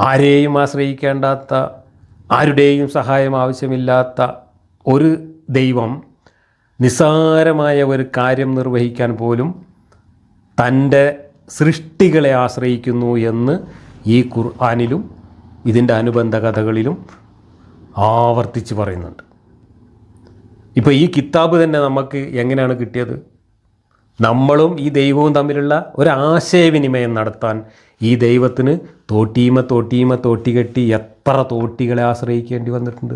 ആരെയും ആശ്രയിക്കേണ്ടാത്ത ആരുടെയും സഹായം ആവശ്യമില്ലാത്ത ഒരു ദൈവം നിസ്സാരമായ ഒരു കാര്യം നിർവഹിക്കാൻ പോലും തന്റെ സൃഷ്ടികളെ ആശ്രയിക്കുന്നു എന്ന് ഈ ഖുർആാനിലും ഇതിന്റെ അനുബന്ധ കഥകളിലും ആവർത്തിച്ച് പറയുന്നുണ്ട്. ഇപ്പോൾ ഈ കിതാബ് തന്നെ നമുക്ക് എങ്ങനെയാണ് കിട്ടിയത്? നമ്മളും ഈ ദൈവവും തമ്മിലുള്ള ഒരു ആശയവിനിമയം നടത്താൻ ഈ ദൈവത്തിന് തോട്ടീമ തോട്ടീമ തോട്ടികെട്ടി എത്ര തോട്ടികളെ ആശ്രയിക്കേണ്ടി വന്നിട്ടുണ്ട്?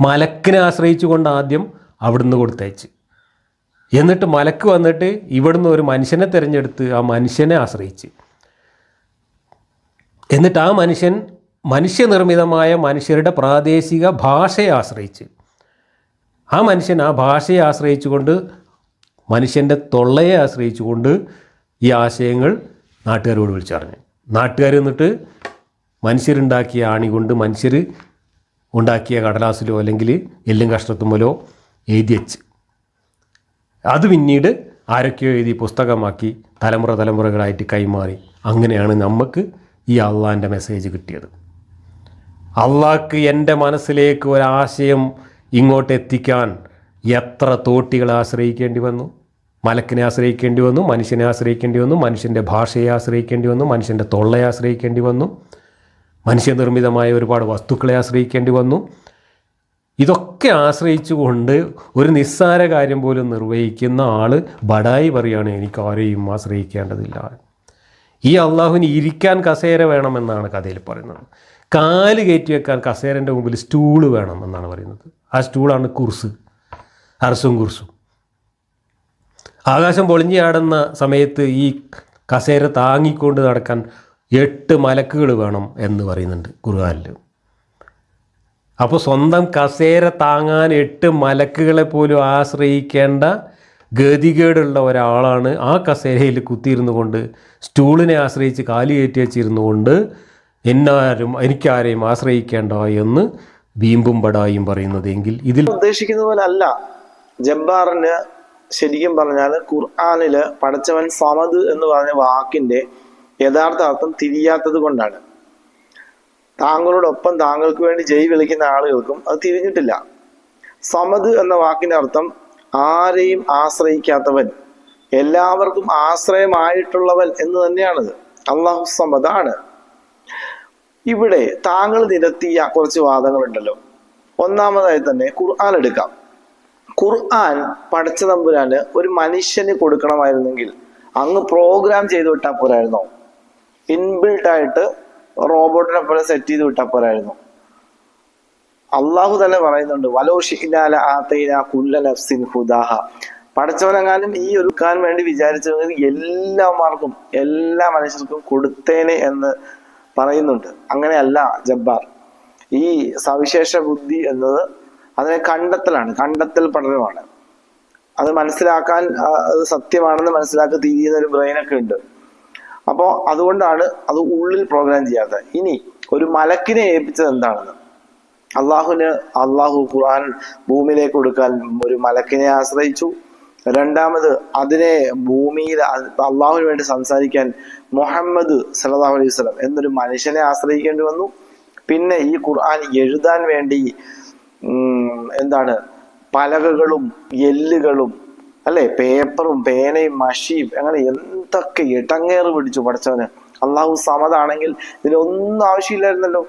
മലക്കിനെ ആശ്രയിച്ചുകൊണ്ട് ആദ്യം അവിടുന്ന് കൊടുത്തയച്ച്. എന്നിട്ട് മലക്ക് വന്നിട്ട് ഇവിടുന്ന് ഒരു മനുഷ്യനെ തിരഞ്ഞെടുത്ത് ആ മനുഷ്യനെ ആശ്രയിച്ച്. എന്നിട്ട് ആ മനുഷ്യൻ മനുഷ്യനിർമ്മിതമായ മനുഷ്യരുടെ പ്രാദേശിക ഭാഷയെ ആശ്രയിച്ച്. ആ മനുഷ്യൻ ആ ഭാഷയെ ആശ്രയിച്ചുകൊണ്ട് മനുഷ്യന്റെ തൊള്ളയെ ആശ്രയിച്ചുകൊണ്ട് ഈ ആശയങ്ങൾ നാട്ടുകാരോട് വിളിച്ചറിഞ്ഞു. നാട്ടുകാർ എന്നിട്ട് മനുഷ്യരുണ്ടാക്കിയ ആണി കൊണ്ട് മനുഷ്യർ ഉണ്ടാക്കിയ കടലാസിലോ അല്ലെങ്കിൽ എല്ലും കഷ്ടത്തുമ്മലോ എഴുതി വെച്ച്. അത് പിന്നീട് ആരൊക്കെയോ എഴുതി പുസ്തകമാക്കി തലമുറ തലമുറകളായിട്ട് കൈമാറി. അങ്ങനെയാണ് നമുക്ക് ഈ അള്ളാന്റെ മെസ്സേജ് കിട്ടിയത്. അള്ളാഹ്ക്ക് എന്റെ മനസ്സിലേക്ക് ഒരാശയം ഇങ്ങോട്ട് എത്തിക്കാൻ എത്ര തോട്ടികളെ ആശ്രയിക്കേണ്ടി വന്നു? മലക്കിനെ ആശ്രയിക്കേണ്ടി വന്നു മനുഷ്യനെ ആശ്രയിക്കേണ്ടി വന്നു മനുഷ്യന്റെ ഭാഷയെ ആശ്രയിക്കേണ്ടി വന്നു മനുഷ്യന്റെ തൊള്ളയെ ആശ്രയിക്കേണ്ടി വന്നു മനുഷ്യനിർമ്മിതമായ ഒരുപാട് വസ്തുക്കളെ ആശ്രയിക്കേണ്ടി വന്നു. ഇതൊക്കെ ആശ്രയിച്ചുകൊണ്ട് ഒരു നിസ്സാര കാര്യം പോലും നിർവഹിക്കുന്ന ആൾ ബടായി പറയുകയാണ് എനിക്ക് ആരെയും ആശ്രയിക്കേണ്ടതില്ല. ഈ അള്ളാഹുവിന് ഇരിക്കാൻ കസേര വേണമെന്നാണ് കഥയിൽ പറയുന്നത്. കാൽ കയറ്റി വെക്കാൻ കസേരന്റെ മുമ്പിൽ സ്റ്റൂൾ വേണം എന്നാണ് പറയുന്നത്. ആ സ്റ്റൂളാണ് കുർസ് അർസും കുർസും. ആകാശം പൊളിഞ്ഞാടുന്ന സമയത്ത് ഈ കസേര താങ്ങിക്കൊണ്ട് നടക്കാൻ എട്ട് മലക്കുകൾ വേണം എന്ന് പറയുന്നുണ്ട് ഖുർആനിൽ അപ്പോൾ സ്വന്തം കസേര താങ്ങാൻ എട്ട് മലക്കുകളെ പോലും ആശ്രയിക്കേണ്ട ഗതികേടുള്ള ഒരാളാണ് ആ കസേരയിൽ കുത്തിയിരുന്നു കൊണ്ട് സ്റ്റൂളിനെ ആശ്രയിച്ച് കാലി കയറ്റി വെച്ചിരുന്നു കൊണ്ട് എന്നാരും എനിക്കാരെയും ആശ്രയിക്കേണ്ട എന്ന് വീമ്പും പടായും പറയുന്നത് എങ്കിൽ ഇതിൽ ഉദ്ദേശിക്കുന്ന പോലെ അല്ല. ജബ്ബാറിന് ശരിക്കും പറഞ്ഞാൽ ഖുർആാനിൽ പടച്ചവൻ സമദ് എന്ന് പറഞ്ഞ വാക്കിന്റെ യഥാർത്ഥ അർത്ഥം തിരിയാത്തത് കൊണ്ടാണ്. താങ്കളോടൊപ്പം താങ്കൾക്ക് വേണ്ടി ജയ് വിളിക്കുന്ന ആളുകൾക്കും അത് തിരിഞ്ഞിട്ടില്ല. സമദ് എന്ന വാക്കിന്റെ അർത്ഥം ആരെയും ആശ്രയിക്കാത്തവൻ എല്ലാവർക്കും ആശ്രയമായിട്ടുള്ളവൻ എന്ന് തന്നെയാണത്. അള്ളാഹു സമദാണ് ഇവിടെ താങ്കൾ നിരത്തിയ കുറച്ച് വാദങ്ങളുണ്ടല്ലോ. ഒന്നാമതായി തന്നെ ഖുർആൻ എടുക്കാം. ഖുർആൻ പടച്ച തമ്പുരാന് ഒരു മനുഷ്യന് കൊടുക്കണമായിരുന്നെങ്കിൽ അങ്ങ് പ്രോഗ്രാം ചെയ്ത് വിട്ടാൽ പോരായിരുന്നോ? ഇൻബിൽട്ട് ആയിട്ട് റോബോട്ടിനെ പോലെ സെറ്റ് ചെയ്ത് വിട്ടാൽ പോരായിരുന്നു? അള്ളാഹു തന്നെ പറയുന്നുണ്ട് വലോ ഷിഹിനാല ആത്തൈന കുല്ല നഫ്സിൻ ഹുദാഹ. പടച്ചവനെങ്ങാനും ഈ ഒരുക്കാൻ വേണ്ടി വിചാരിച്ചിരുന്നെങ്കിൽ എല്ലാവർക്കും എല്ലാ മനുഷ്യർക്കും കൊടുത്തേനെ എന്ന് പറയുന്നുണ്ട്. അങ്ങനെയല്ല ജബ്ബാർ. ഈ സവിശേഷ ബുദ്ധി എന്നത് അതിനെ കണ്ടെത്തലാണ്. കണ്ടെത്തൽ പഠനമാണ്. അത് മനസ്സിലാക്കാൻ അത് സത്യമാണെന്ന് മനസ്സിലാക്കി തിരിയുന്ന ഒരു ബ്രെയിനൊക്കെ ഉണ്ട്. അപ്പോൾ അതുകൊണ്ടാണ് അത് ഉള്ളിൽ പ്രോഗ്രാം ചെയ്യാത്തത്. ഇനി ഒരു മലക്കിനെ ഏൽപ്പിച്ചത് എന്താണെന്ന്? അള്ളാഹുവിന് അള്ളാഹു ഖുർആൻ ഭൂമിയിലേക്ക് കൊടുക്കാൻ ഒരു മലക്കിനെ ആശ്രയിച്ചു. രണ്ടാമത് അതിനെ ഭൂമിയിൽ അള്ളാഹുവിന് വേണ്ടി സംസാരിക്കാൻ മുഹമ്മദ് സല്ലല്ലാഹു അലൈഹി വസല്ലം എന്നൊരു മനുഷ്യനെ ആശ്രയിക്കേണ്ടി വന്നു. പിന്നെ ഈ ഖുർആൻ എഴുതാൻ വേണ്ടി എന്താണ്? പലകകളും എല്ലുകളും അല്ലെ? പേപ്പറും പേനയും മഷിയും അങ്ങനെ എന്തൊക്കെ ഇടങ്ങേറ് പിടിച്ചു പഠിച്ചവന് അള്ളാഹു സമതാണെങ്കിൽ ഇതിലൊന്നും ആവശ്യമില്ലായിരുന്നല്ലോ.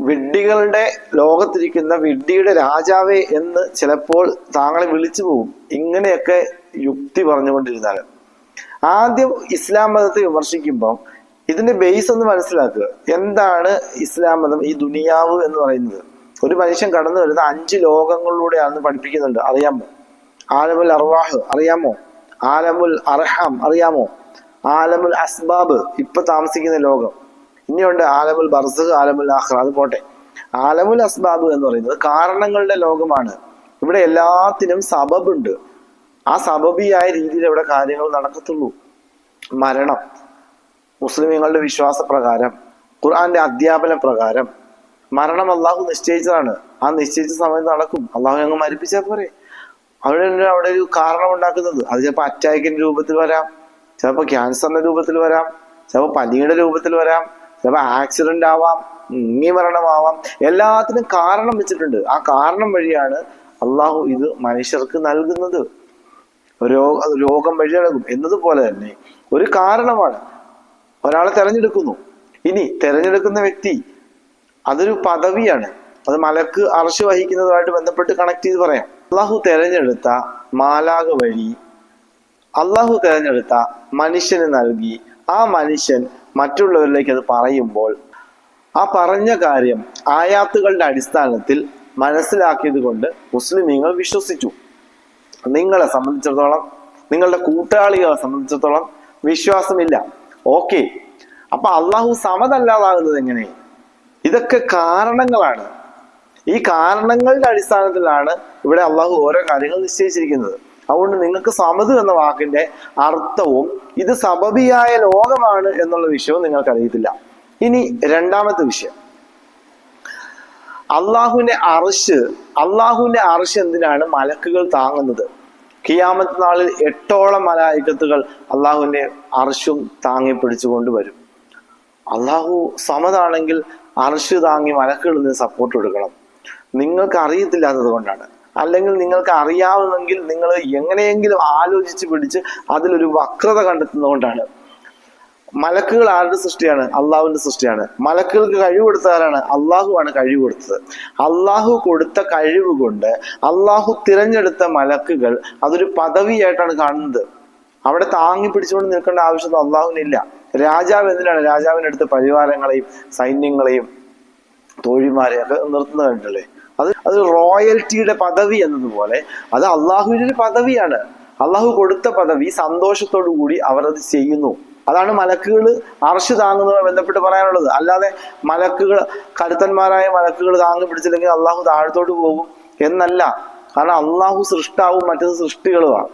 വിഡ്ഢികളുടെ ലോകത്തിരിക്കുന്ന വിഡ്ഢിയുടെ രാജാവേ എന്ന് ചിലപ്പോൾ താങ്കളെ വിളിച്ചു പോകും. ഇങ്ങനെയൊക്കെ യുക്തി പറഞ്ഞുകൊണ്ടിരുന്നാൽ ആദ്യം ഇസ്ലാം മതത്തെ വിമർശിക്കുമ്പോൾ ഇതിന്റെ ബേസ് ഒന്ന് മനസ്സിലാക്കുക. എന്താണ് ഇസ്ലാം മതം ഈ ദുനിയാവ് എന്ന് പറയുന്നത്? ഒരു മനുഷ്യൻ കടന്നു വരുന്ന അഞ്ച് ലോകങ്ങളിലൂടെയാണെന്ന് പഠിപ്പിക്കുന്നുണ്ട്. അറിയാമോ? ആലമുൽ അർവാഹ് അറിയാമോ? ആലമുൽ അർഹാം അറിയാമോ? ആലമുൽ അസ്ബാബ് ഇപ്പൊ താമസിക്കുന്ന ലോകം. ഇനിയുണ്ട് ആലമുൽ ബർസ് ആലമുൽ ആഹ്റ അത് പോട്ടെ. ആലമുൽ അസ്ബാബ് എന്ന് പറയുന്നത് കാരണങ്ങളുടെ ലോകമാണ്. ഇവിടെ എല്ലാത്തിനും സബബുണ്ട് ആ സബബിയായ രീതിയിൽ ഇവിടെ കാര്യങ്ങൾ നടക്കത്തുള്ളൂ. മരണം. മുസ്ലിമീങ്ങളുടെ വിശ്വാസ പ്രകാരം ഖുർആന്റെ അധ്യാപന പ്രകാരം മരണം അള്ളാഹു നിശ്ചയിച്ചതാണ്. ആ നിശ്ചയിച്ച സമയത്ത് നടക്കും. അള്ളാഹു ഞങ്ങൾ മരിപ്പിച്ചാൽ പോരെ. അവിടെ അവിടെ ഒരു കാരണം ഉണ്ടാക്കുന്നത്. അത് ചിലപ്പോൾ അറ്റാക്കിന്റെ രൂപത്തിൽ വരാം. ചിലപ്പോൾ ക്യാൻസറിന്റെ രൂപത്തിൽ വരാം. ചിലപ്പോൾ പനിയുടെ രൂപത്തിൽ വരാം. ചിലപ്പോൾ ആക്സിഡന്റ് ആവാം. മുങ്ങി മരണമാവാം. എല്ലാത്തിനും കാരണം വെച്ചിട്ടുണ്ട്. ആ കാരണം വഴിയാണ് അള്ളാഹു ഇത് മനുഷ്യർക്ക് നൽകുന്നത്. രോഗ രോഗം വഴിയടക്കും എന്നതുപോലെ തന്നെ ഒരു കാരണമാണ്. ഒരാളെ തെരഞ്ഞെടുക്കുന്നു. ഇനി തെരഞ്ഞെടുക്കുന്ന വ്യക്തി അതൊരു പദവിയാണ്. അത് മലക്ക് അറശ് വഹിക്കുന്നതുമായിട്ട് ബന്ധപ്പെട്ട് കണക്ട് ചെയ്ത് പറയാം. അള്ളാഹു തെരഞ്ഞെടുത്ത മാലാക വഴി അള്ളാഹു തെരഞ്ഞെടുത്ത മനുഷ്യന് നൽകി. ആ മനുഷ്യൻ മറ്റുള്ളവരിലേക്ക് അത് പറയുമ്പോൾ ആ പറഞ്ഞ കാര്യം ആയാത്തുകളുടെ അടിസ്ഥാനത്തിൽ മനസ്സിലാക്കിയത് കൊണ്ട് മുസ്ലിമീങ്ങൾ വിശ്വസിച്ചു. നിങ്ങളെ സംബന്ധിച്ചിടത്തോളം നിങ്ങളുടെ കൂട്ടാളികളെ സംബന്ധിച്ചിടത്തോളം വിശ്വാസമില്ല. ഓക്കെ. അപ്പൊ അള്ളാഹു സമതല്ലാതാകുന്നത് എങ്ങനെ? ഇതൊക്കെ കാരണങ്ങളാണ്. ഈ കാരണങ്ങളുടെ അടിസ്ഥാനത്തിലാണ് ഇവിടെ അള്ളാഹു ഓരോ കാര്യങ്ങൾ നിശ്ചയിച്ചിരിക്കുന്നത്. അതുകൊണ്ട് നിങ്ങൾക്ക് സമത് എന്ന വാക്കിന്റെ അർത്ഥവും ഇത് സബബിയായ ലോകമാണ് എന്നുള്ള വിഷയവും നിങ്ങൾക്ക് അറിയത്തില്ല ഇനി രണ്ടാമത്തെ വിഷയം. അള്ളാഹുവിന്റെ അറിശ് അള്ളാഹുവിന്റെ അറിശ് എന്തിനാണ് മലക്കുകൾ താങ്ങുന്നത്? കിയാമത്ത് നാളിൽ എട്ടോളം മലായിക്കത്തുകൾ അള്ളാഹുവിന്റെ അർശും താങ്ങി പിടിച്ചുകൊണ്ട് വരും. അള്ളാഹു സമതാണെങ്കിൽ അർശ് താങ്ങി മലക്കുകളിൽ നിന്ന് സപ്പോർട്ട് കൊടുക്കണം നിങ്ങൾക്ക് അറിയത്തില്ലാത്തത് കൊണ്ടാണ്. അല്ലെങ്കിൽ നിങ്ങൾക്ക് അറിയാവുന്നെങ്കിൽ നിങ്ങൾ എങ്ങനെയെങ്കിലും ആലോചിച്ച് പിടിച്ച് അതിലൊരു വക്രത കണ്ടെത്തുന്നതുകൊണ്ടാണ് മലക്കുകൾ ആരുടെ സൃഷ്ടിയാണ്? അള്ളാഹുവിന്റെ സൃഷ്ടിയാണ്. മലക്കുകൾക്ക് കഴിവ് കൊടുത്തവരാണ് അള്ളാഹുവാണ് കഴിവ് കൊടുത്തത്. അള്ളാഹു കൊടുത്ത കഴിവ് കൊണ്ട് അള്ളാഹു തിരഞ്ഞെടുത്ത മലക്കുകൾ അതൊരു പദവിയായിട്ടാണ് കാണുന്നത്. അവിടെ താങ്ങി പിടിച്ചുകൊണ്ട് നിൽക്കേണ്ട ആവശ്യം അള്ളാഹുവിനില്ല. രാജാവ് എന്തിനാണ്? രാജാവിന്റെ അടുത്ത് പരിവാരങ്ങളെയും സൈന്യങ്ങളെയും തോഴിമാരെയും ഒക്കെ നിർത്തുന്ന കണ്ടല്ലേ അത് അത് റോയൽറ്റിയുടെ പദവി എന്നതുപോലെ അത് അള്ളാഹുവിന്റെ ഒരു പദവിയാണ്. അള്ളാഹു കൊടുത്ത പദവി സന്തോഷത്തോടു കൂടി അവർ അത് ചെയ്യുന്നു. അതാണ് മലക്കുകൾ അർശ് താങ്ങുന്നതുമായി ബന്ധപ്പെട്ട് പറയാനുള്ളത്. അല്ലാതെ മലക്കുകൾ കരുത്തന്മാരായ മലക്കുകൾ താങ്ങി പിടിച്ചില്ലെങ്കിൽ അള്ളാഹു താഴത്തോട്ട് പോകും എന്നല്ല. കാരണം അള്ളാഹു സൃഷ്ടാവും മറ്റത് സൃഷ്ടികളുമാണ്.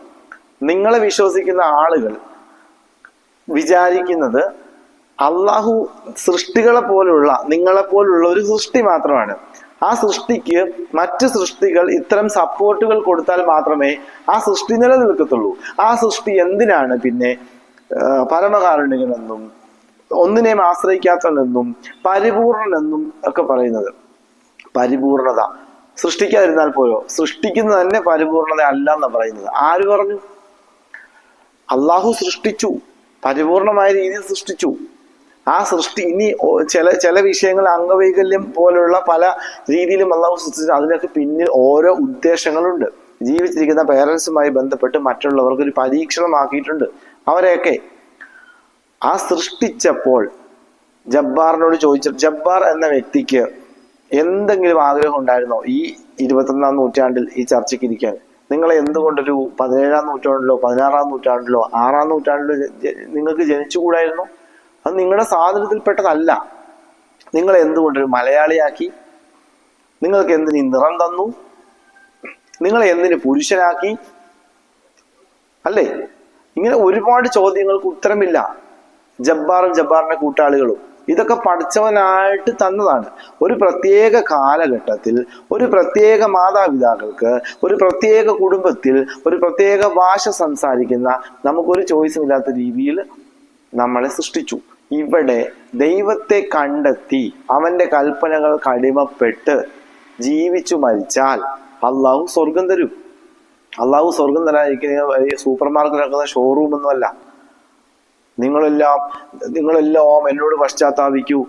നിങ്ങളെ വിശ്വസിക്കുന്ന ആളുകൾ വിചാരിക്കുന്നത് അള്ളാഹു സൃഷ്ടികളെ പോലുള്ള നിങ്ങളെ പോലുള്ള ഒരു സൃഷ്ടി മാത്രമാണ്. ആ സൃഷ്ടിക്ക് മറ്റു സൃഷ്ടികൾ ഇത്തരം സപ്പോർട്ടുകൾ കൊടുത്താൽ മാത്രമേ ആ സൃഷ്ടി നിലനിൽക്കത്തുള്ളൂ. ആ സൃഷ്ടി എന്തിനാണ് പിന്നെ പരമകാരുണികനെന്നും ഒന്നിനെയും ആശ്രയിക്കാത്തവനെന്നും പരിപൂർണനെന്നും ഒക്കെ പറയുന്നത്. പരിപൂർണത. സൃഷ്ടിക്കാതിരുന്നാൽ പോലോ സൃഷ്ടിക്കുന്നത് തന്നെ പരിപൂർണത അല്ല എന്ന് പറയുന്നത്. ആര് പറഞ്ഞു? അള്ളാഹു സൃഷ്ടിച്ചു. പരിപൂർണമായ രീതിയിൽ സൃഷ്ടിച്ചു. ആ സൃഷ്ടി ഇനി ചില ചില വിഷയങ്ങൾ അംഗവൈകല്യം പോലുള്ള പല രീതിയിലും അള്ളാഹു സൃഷ്ടിച്ചു. അതിനൊക്കെ പിന്നിൽ ഓരോ ഉദ്ദേശങ്ങളുണ്ട്. ജീവിച്ചിരിക്കുന്ന പേരൻസുമായി ബന്ധപ്പെട്ട് മറ്റുള്ളവർക്ക് ഒരു പരീക്ഷണമാക്കിയിട്ടുണ്ട്. അവരെയൊക്കെ ആ സൃഷ്ടിച്ചപ്പോൾ ജബ്ബാറിനോട് ചോദിച്ചു ജബ്ബാർ എന്ന വ്യക്തിക്ക് എന്തെങ്കിലും ആഗ്രഹം ഉണ്ടായിരുന്നോ ഈ ഇരുപത്തൊന്നാം നൂറ്റാണ്ടിൽ ഈ ചർച്ചയ്ക്ക് ഇരിക്കാൻ? നിങ്ങൾ എന്തുകൊണ്ടൊരു പതിനേഴാം നൂറ്റാണ്ടിലോ പതിനാറാം നൂറ്റാണ്ടിലോ ആറാം നൂറ്റാണ്ടിലോ നിങ്ങൾക്ക് ജനിച്ചുകൂടായിരുന്നു? അത് നിങ്ങളുടെ സ്വാതന്ത്ര്യത്തിൽപ്പെട്ടതല്ല. നിങ്ങൾ എന്തുകൊണ്ടൊരു മലയാളിയാക്കി? നിങ്ങൾക്ക് എന്തിന് നിറം തന്നു? നിങ്ങളെ എന്തിന് പുരുഷനാക്കി? അല്ലേ? ഇങ്ങനെ ഒരുപാട് ചോദ്യങ്ങൾക്ക് ഉത്തരമില്ല. ജബ്ബാറും ജബ്ബാറിന്റെ കൂട്ടാളികളും. ഇതൊക്കെ പഠിച്ചവനായിട്ട് തന്നതാണ്. ഒരു പ്രത്യേക കാലഘട്ടത്തിൽ ഒരു പ്രത്യേക മാതാപിതാക്കൾക്ക് ഒരു പ്രത്യേക കുടുംബത്തിൽ ഒരു പ്രത്യേക ഭാഷ സംസാരിക്കുന്ന നമുക്കൊരു ചോയ്സും ഇല്ലാത്ത രീതിയിൽ നമ്മളെ സൃഷ്ടിച്ചു. ഇവിടെ ദൈവത്തെ കണ്ടെത്തി അവന്റെ കൽപ്പനകൾ കടിമപ്പെട്ട് ജീവിച്ചു മരിച്ചാൽ അള്ളാഹു സ്വർഗം തരും. അള്ളാഹു സ്വർഗം തരാതിരിക്കുന്ന ഈ സൂപ്പർ മാർക്കറ്റ് നടക്കുന്ന ഷോറൂം ഒന്നുമല്ല. നിങ്ങളെല്ലാം നിങ്ങളെല്ലാം എന്നോട് പശ്ചാത്താപിക്കൂ.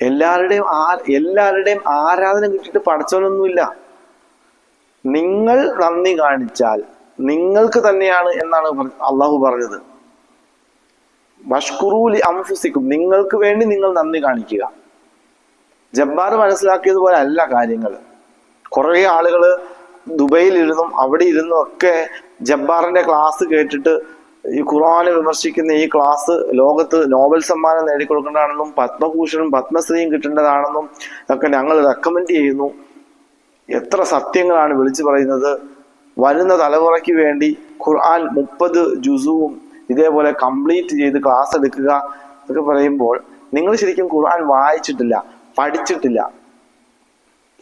എല്ലാവരുടെയും ആ എല്ലാവരുടെയും ആരാധന കിട്ടിയിട്ട് പഠിച്ചവനൊന്നുമില്ല നിങ്ങൾ നന്ദി കാണിച്ചാൽ നിങ്ങൾക്ക് തന്നെയാണ് എന്നാണ് അള്ളാഹു പറഞ്ഞത്. വഷ്കുറൂലി അംഫുസിക്കും നിങ്ങൾക്ക് വേണ്ടി നിങ്ങൾ നന്ദി കാണിക്കുക. ജബ്ബാർ മനസ്സിലാക്കിയതുപോലെ അല്ല കാര്യങ്ങൾ. കുറേ ആളുകൾ ദുബൈയിൽ ഇരുന്നും അവിടെ ഇരുന്നും ഒക്കെ ജബ്ബാറിന്റെ ക്ലാസ് കേട്ടിട്ട് ഈ ഖുർആാനെ വിമർശിക്കുന്ന ഈ ക്ലാസ് ലോകത്ത് നോബൽ സമ്മാനം നേടിക്കൊടുക്കേണ്ടതാണെന്നും പത്മഭൂഷണും പത്മശ്രീയും കിട്ടേണ്ടതാണെന്നും ഒക്കെ ഞങ്ങൾ റെക്കമെൻഡ് ചെയ്യുന്നു. എത്ര സത്യങ്ങളാണ് വിളിച്ചു പറയുന്നത്. വരുന്ന തലമുറയ്ക്ക് വേണ്ടി ഖുർആൻ മുപ്പത് ജുസുവും ഇതേപോലെ കംപ്ലീറ്റ് ചെയ്ത് ക്ലാസ് എടുക്കുക എന്നൊക്കെ പറയുമ്പോൾ നിങ്ങൾ ശരിക്കും ഖുർആൻ വായിച്ചിട്ടില്ല പഠിച്ചിട്ടില്ല.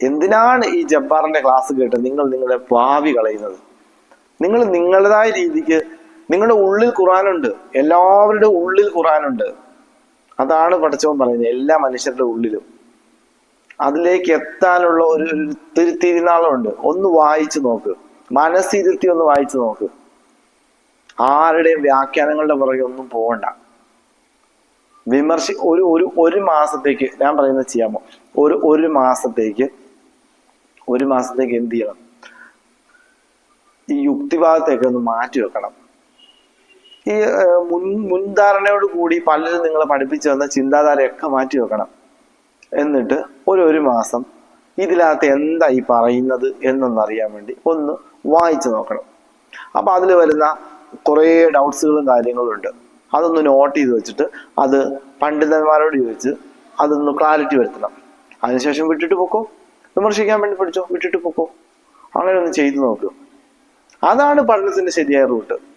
എന്തിനാണ് ഈ ജബ്ബാറിന്റെ ക്ലാസ് കേട്ട് നിങ്ങൾ നിങ്ങളുടെ ഭാവി കളയുന്നത്? നിങ്ങൾ നിങ്ങളുടേതായ രീതിക്ക് നിങ്ങളുടെ ഉള്ളിൽ ഖുറാനുണ്ട്. എല്ലാവരുടെ ഉള്ളിൽ ഖുറാനുണ്ട്. അതാണ് പഠിച്ചവൻ പറയുന്നത് എല്ലാ മനുഷ്യരുടെ ഉള്ളിലും. അതിലേക്ക് എത്താനുള്ള ഒരു തിരുത്തിരുന്നാളുണ്ട് ഒന്ന് വായിച്ചു നോക്ക്. മനസ്സിരുത്തി ഒന്ന് വായിച്ചു നോക്ക്. ആരുടെയും വ്യാഖ്യാനങ്ങളുടെ പുറകെ ഒന്നും പോകണ്ട വിമർശി ഒരു ഒരു ഒരു മാസത്തേക്ക് ഞാൻ പറയുന്നത് ചെയ്യാമോ? ഒരു ഒരു മാസത്തേക്ക് ഒരു മാസത്തേക്ക് എന്ത് ചെയ്യണം? ഈ യുക്തിവാദത്തെയൊക്കെ ഒന്ന് മാറ്റി വെക്കണം. ഈ മുൻ മുൻധാരണയോട് കൂടി പലരും നിങ്ങളെ പഠിപ്പിച്ചു വന്ന ചിന്താധാരയൊക്കെ മാറ്റി വെക്കണം. എന്നിട്ട് ഒരു ഒരു മാസം ഇതിനകത്ത് എന്താ ഈ പറയുന്നത് എന്നൊന്നറിയാൻ വേണ്ടി ഒന്ന് വായിച്ചു നോക്കണം. അപ്പൊ അതിൽ വരുന്ന കുറേ ഡൗട്ട്സുകളും കാര്യങ്ങളും ഉണ്ട്. അതൊന്ന് നോട്ട് ചെയ്ത് വെച്ചിട്ട് അത് പണ്ഡിതന്മാരോട് ചോദിച്ച് അതൊന്ന് ക്ലാരിറ്റി വരുത്തണം. അതിനുശേഷം വിട്ടിട്ട് പൊക്കോ? വിമർശിക്കാൻ വേണ്ടി പഠിച്ചോ? വിട്ടിട്ട് പൊക്കോ? അങ്ങനെ ഒന്ന് ചെയ്തു നോക്കൂ. അതാണ് പഠനത്തിന്റെ ശരിയായ റൂട്ട്.